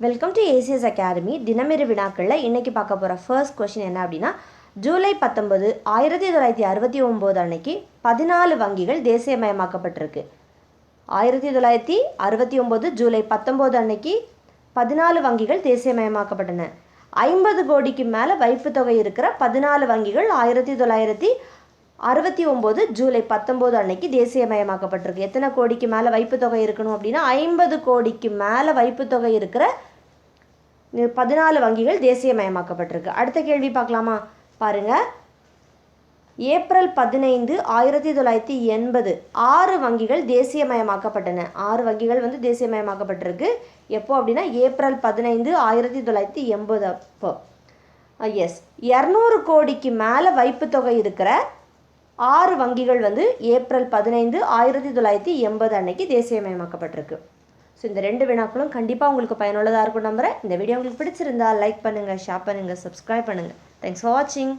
Welcome to ACS academy தினமிரு வினாக்களில் இன்றைக்கி பார்க்க போகிற ஃபர்ஸ்ட் கொஷின் என்ன அப்படின்னா ஜூலை பத்தொன்பது ஆயிரத்தி தொள்ளாயிரத்தி அறுபத்தி ஒம்பது அன்னைக்கு பதினாலு வங்கிகள் தேசியமயமாக்கப்பட்டிருக்கு. ஆயிரத்தி தொள்ளாயிரத்தி அறுபத்தி ஒம்பது ஜூலை பத்தொம்போது அன்னைக்கு பதினாலு வங்கிகள் தேசியமயமாக்கப்பட்டன. ஐம்பது கோடிக்கு மேலே வைப்பு தொகை இருக்கிற பதினாலு வங்கிகள் ஆயிரத்தி தொள்ளாயிரத்தி அறுபத்தி ஒம்பது ஜூலை பத்தொம்போது அன்னைக்கு தேசியமயமாக்கப்பட்டிருக்கு. எத்தனை கோடிக்கு மேலே வைப்பு தொகை இருக்கணும் அப்படின்னா ஐம்பது கோடிக்கு மேலே வைப்பு தொகை இருக்கிற பதினாலு வங்கிகள் தேசியமயமாக்கப்பட்டிருக்கு. அடுத்த கேள்வி பார்க்கலாமா? பாருங்க. ஏப்ரல் பதினைந்து ஆயிரத்தி தொள்ளாயிரத்தி எண்பது ஆறு வங்கிகள் தேசியமயமாக்கப்பட்டன. ஆறு வங்கிகள் வந்து தேசியமயமாக்கப்பட்டிருக்கு. எப்போ அப்படின்னா ஏப்ரல் பதினைந்து ஆயிரத்தி தொள்ளாயிரத்தி எண்பது அப்போ. எஸ் இரநூறு கோடிக்கு மேலே வைப்பு தொகை இருக்கிற ஆறு வங்கிகள் வந்து ஏப்ரல் பதினைந்து ஆயிரத்தி தொள்ளாயிரத்தி எண்பது அன்னைக்கு தேசியமயமாக்கப்பட்டிருக்கு. ஸோ இந்த ரெண்டு வினாக்களும் கண்டிப்பாக உங்களுக்கு பயனுள்ளதாக இருக்கும் நம்புகிறேன் இந்த வீடியோ உங்களுக்கு பிடிச்சிருந்தா லைக் பண்ணுங்கள் ஷேர் பண்ணுங்கள் சப்ஸ்கிரைப் பண்ணுங்கள் தேங்க்ஸ் ஃபார் வாட்சிங்